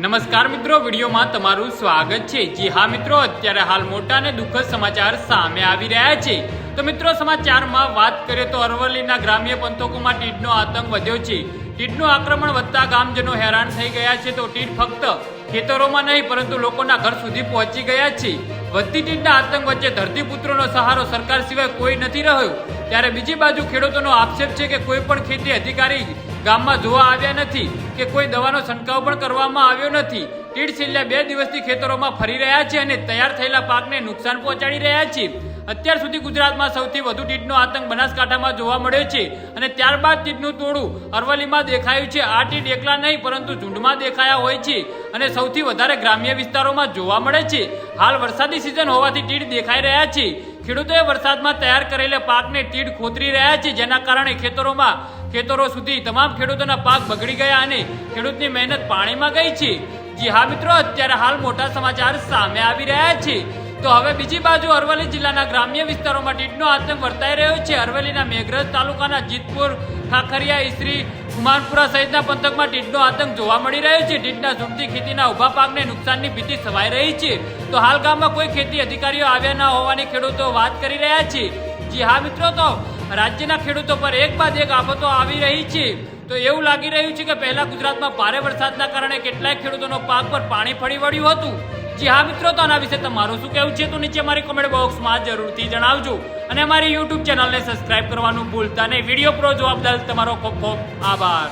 નમસ્કાર મિત્રો, વિડીયોમાં તમારું સ્વાગત છે. જી હા મિત્રો, અત્યારે હાલ મોટા અને દુઃખદ સમાચાર સામે આવી રહ્યા છે. તો મિત્રો, સમાચારમાં વાત કરીએ તો અરવલ્લીના ગ્રામ્ય પંથકોમાં ટીડનો આતંક વધ્યો છે. ટીડનું આક્રમણ વધતા ગામજનો હેરાન થઈ ગયા છે. તો ટીડ ફક્ત ખેતરોમાં નહીં, પરંતુ લોકોના ઘર સુધી પહોંચી ગયા છે. વધતી તીડના આતંક વચ્ચે ધરતીપુત્રોનો સહારો સરકાર સિવાય કોઈ નથી રહ્યો. ત્યારે બીજી બાજુ ખેડૂતોનો આક્ષેપ છે કે કોઈ પણ ખેતી અધિકારી ગામમાં જોવા આવ્યા નથી કે કોઈ દવાનો છંટકાવ પણ કરવામાં આવ્યો નથી. તીડ છેલ્લા બે દિવસથી ખેતરોમાં ફરી રહ્યા છે અને તૈયાર થયેલા પાકને નુકસાન પહોંચાડી રહ્યા છે. અત્યાર સુધી ગુજરાતમાં સૌથી વધુ તીડનો આતંક બનાસકાંઠામાં જોવા મળ્યો છે અને ત્યારબાદ તીડનું ટોળું અરવલ્લીમાં દેખાયું છે. આ તીડ એકલા નહીં, પરંતુ ઝુંડમાં દેખાયા હોય છે અને સૌથી વધારે ગ્રામ્ય વિસ્તારોમાં જોવા મળે છે. હાલ વરસાદી સિઝન હોવાથી તીડ દેખાઈ રહ્યા છે. ખેડૂતોએ વરસાદમાં તૈયાર કરેલા પાકને તીડ ખોતરી રહ્યા છે, જેના કારણે ખેતરોમાં, ખેતરો સુધી તમામ ખેડૂતોના પાક બગડી ગયા અને ખેડૂતની મહેનત પાણીમાં ગઈ છે. જી હા મિત્રો, અત્યારે હાલ મોટા સમાચાર સામે આવી રહ્યા છે. તો હવે બીજી બાજુ અરવલ્લી જિલ્લાના ગ્રામ્ય વિસ્તારોમાં તીડનો આતંક વર્તાઈ રહ્યો છે. અરવલ્લીના મેઘરજ તાલુકાના જીતપુર ખાખરિયા ઈસરી કુમારપુરા સહિતના પંથકમાં તીડનો આતંક જોવા મળી રહ્યો છે. તીડના ઝૂંટથી ખેતીના ઊભા પાકને નુકસાનની ભીતિ સવાઈ રહી છે. તો હાલ ગામમાં કોઈ ખેતી અધિકારીઓ આવ્યા ન હોવાની ખેડૂતો વાત કરી રહ્યા છે. જી હા મિત્રો, તો રાજ્યના ખેડૂતો પર એક બાદ એક આફતો આવી રહી છે. તો એવું લાગી રહ્યું છે કે પહેલા ગુજરાતમાં ભારે વરસાદના કારણે કેટલાય ખેડૂતોનો પાક પર પાણી ફરી વળ્યું હતું. જી હા મિત્રો, તો આના વિશે તમારું શું કહેવું છે તો નીચે મારી કોમેન્ટ બોક્સમાં જરૂરથી જણાવજો. અને અમારી યુટ્યુબ ચેનલને સબસ્ક્રાઇબ કરવાનું ભૂલતા નહીં. વીડિયો પ્રો જોવા બદલ તમારો ખૂબ ખૂબ આભાર.